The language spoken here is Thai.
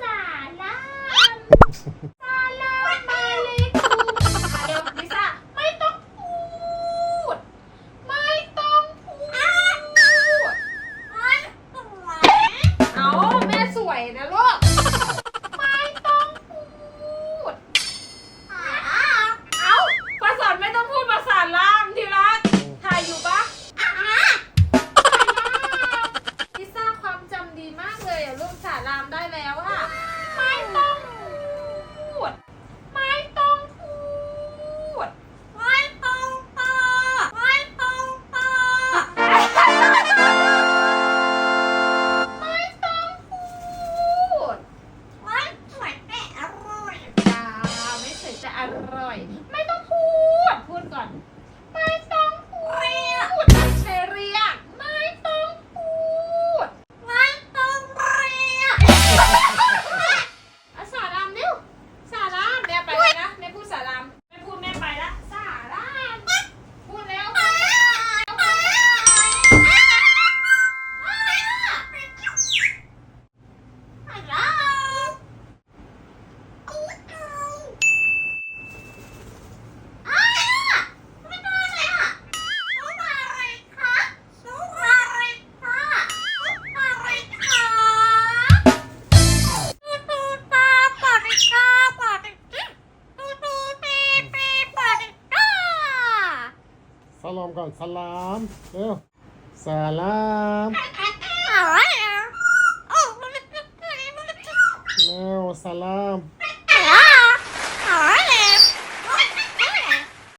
สาลาสาลามาเลยเดี๋ยวลิซ่าไม่ต้องพูด ไม่ต้องพูด เอาแม่สวยนะลูก ไม่ สลอมก่อนสลามเร็วสลามเร็วสลาม